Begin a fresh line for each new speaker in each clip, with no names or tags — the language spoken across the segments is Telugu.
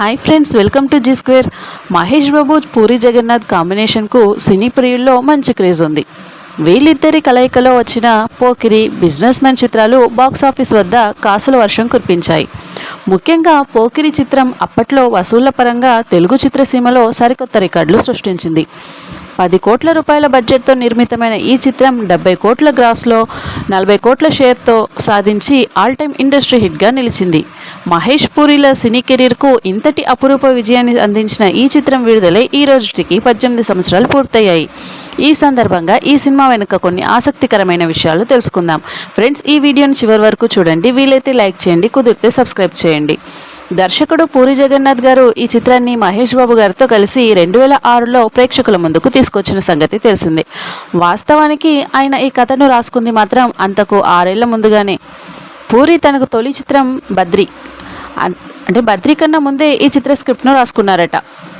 Hi friends welcome to Zee square Mahesh Babu Puri Jagannadh కాంబినేషన్కు సినీ ప్రియుల్లో మంచి క్రేజ్ ఉంది. వీళ్ళిద్దరి కలయికలో వచ్చిన పోకిరి బిజినెస్ మ్యాన్ చిత్రాలు బాక్సాఫీస్ వద్ద కాసుల వర్షం కురిపించాయి. ముఖ్యంగా పోకిరి చిత్రం అప్పట్లో వసూళ్ళ పరంగా తెలుగు చిత్రసీమలో సరికొత్త రికార్డులు సృష్టించింది. పది కోట్ల రూపాయల బడ్జెట్తో నిర్మితమైన ఈ చిత్రం డెబ్బై కోట్ల గ్రాస్లో నలభై కోట్ల షేర్తో సాధించి ఆల్ టైమ్ ఇండస్ట్రీ హిట్గా నిలిచింది. మహేష్ పూరిల సినీ కెరీర్కు ఇంతటి అపురూప విజయాన్ని అందించిన ఈ చిత్రం విడుదలై ఈ రోజుటికి పద్దెనిమిది సంవత్సరాలు పూర్తయ్యాయి. ఈ సందర్భంగా ఈ సినిమా వెనుక కొన్ని ఆసక్తికరమైన విషయాలు తెలుసుకుందాం. ఫ్రెండ్స్ ఈ వీడియోని చివరి వరకు చూడండి. వీలైతే లైక్ చేయండి కుదిరితే సబ్స్క్రైబ్ చేయండి. దర్శకుడు పూరి జగన్నాథ్ గారు ఈ చిత్రాన్ని మహేష్ బాబు గారితో కలిసి రెండు వేల ఆరులో ప్రేక్షకుల ముందుకు తీసుకొచ్చిన సంగతి తెలిసిందే. వాస్తవానికి ఆయన ఈ కథను రాసుకుంది మాత్రం అంతకు ఆరేళ్ళ ముందుగానే. పూరి తనకు తొలి చిత్రం బద్రి. అంటే బద్రి కన్నా ముందే ఈ చిత్ర స్క్రిప్ట్ను రాసుకున్నారట.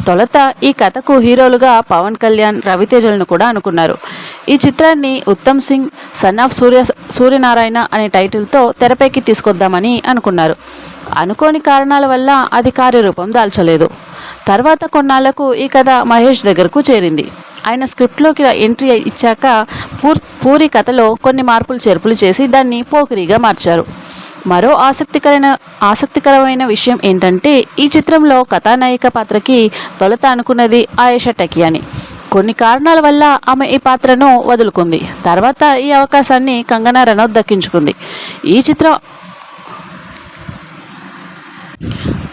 తొలత ఈ కథకు హీరోలుగా పవన్ కళ్యాణ్ రవితేజలను కూడా అనుకున్నారు. ఈ చిత్రాన్ని ఉత్తమ్ సింగ్ సన్ ఆఫ్ సూర్య సూర్యనారాయణ అనే టైటిల్తో తెరపైకి తీసుకొద్దామని అనుకున్నారు. అనుకోని కారణాల వల్ల అది కార్యరూపం దాల్చలేదు. తర్వాత కొన్నాళ్ళకు ఈ కథ మహేష్ దగ్గరకు చేరింది. ఆయన స్క్రిప్ట్లోకి ఎంట్రీ ఇచ్చాక పూర్ పూరి కథలో కొన్ని మార్పులు చేర్పులు చేసి దాన్ని పోకిరిగా మార్చారు. మరో ఆసక్తికరమైన ఆసక్తికరమైన విషయం ఏంటంటే ఈ చిత్రంలో కథానాయిక పాత్రకి తొలుత అనుకున్నది ఆయేషా టకియాని. కొన్ని కారణాల వల్ల ఆమె ఈ పాత్రను వదులుకుంది. తర్వాత ఈ అవకాశాన్ని కంగనా రనౌత్ దక్కించుకుంది. ఈ చిత్రం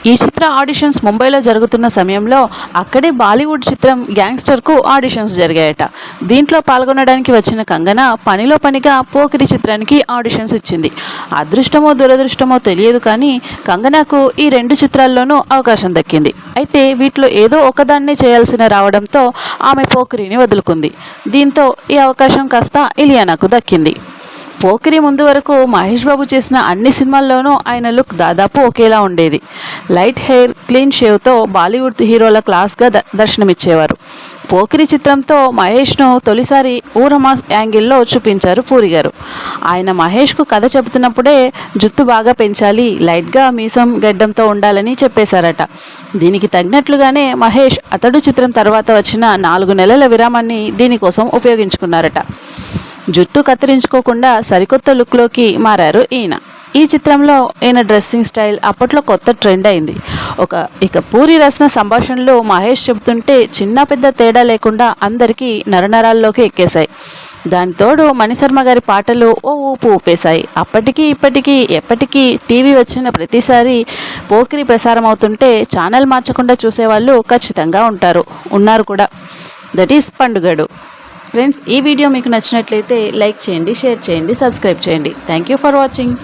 ఈ చిత్ర ఆడిషన్స్ ముంబైలో జరుగుతున్న సమయంలో అక్కడే బాలీవుడ్ చిత్రం గ్యాంగ్స్టర్కు ఆడిషన్స్ జరిగాయట. దీంట్లో పాల్గొనడానికి వచ్చిన కంగన పనిలో పనిగా పోకిరి చిత్రానికి ఆడిషన్స్ ఇచ్చింది. అదృష్టమో దురదృష్టమో తెలియదు కానీ కంగనాకు ఈ రెండు చిత్రాల్లోనూ అవకాశం దక్కింది. అయితే వీటిలో ఏదో ఒకదాన్నే చేయాల్సిన రావడంతో ఆమె పోకిరిని వదులుకుంది. దీంతో ఈ అవకాశం కాస్త ఇలియానాకు దక్కింది. పోకిరి ముందు వరకు మహేష్ బాబు చేసిన అన్ని సినిమాల్లోనూ ఆయన లుక్ దాదాపు ఒకేలా ఉండేది. లైట్ హెయిర్ క్లీన్ షేవ్తో బాలీవుడ్ హీరోల క్లాస్గా ద దర్శనమిచ్చేవారు. పోకిరి చిత్రంతో మహేష్ను తొలిసారి ఊరమాస్ యాంగిల్లో చూపించారు పూరి గారు. ఆయన మహేష్కు కథ చెబుతున్నప్పుడే జుట్టు బాగా పెంచాలి లైట్గా మీసం గడ్డంతో ఉండాలని చెప్పేశారట. దీనికి తగినట్లుగానే మహేష్ అతడు చిత్రం తర్వాత వచ్చిన నాలుగు నెలల విరామాన్ని దీనికోసం ఉపయోగించుకున్నారట. జుట్టు కత్తిరించుకోకుండా సరికొత్త లుక్లోకి మారారు ఈయన. ఈ చిత్రంలో ఈయన డ్రెస్సింగ్ స్టైల్ అప్పట్లో కొత్త ట్రెండ్ అయింది. ఒక ఇక పూరి రచన సంభాషణలో మహేష్ చెబుతుంటే చిన్న పెద్ద తేడా లేకుండా అందరికీ నరనరాల్లోకి ఎక్కేశాయి. దాని తోడు మణిశర్మ గారి పాటలు ఓ ఊపు ఊపేశాయి. అప్పటికీ ఇప్పటికీ ఎప్పటికీ టీవీ వచ్చిన ప్రతిసారి పోకిరి ప్రసారం అవుతుంటే ఛానల్ మార్చకుండా చూసేవాళ్ళు ఖచ్చితంగా ఉంటారు. ఉన్నారు కూడా. That is Pandugadu. ఫ్రెండ్స్ ఈ వీడియో మీకు నచ్చినట్లయితే లైక్ చేయండి షేర్ చేయండి సబ్స్క్రైబ్ చేయండి. Thank you for watching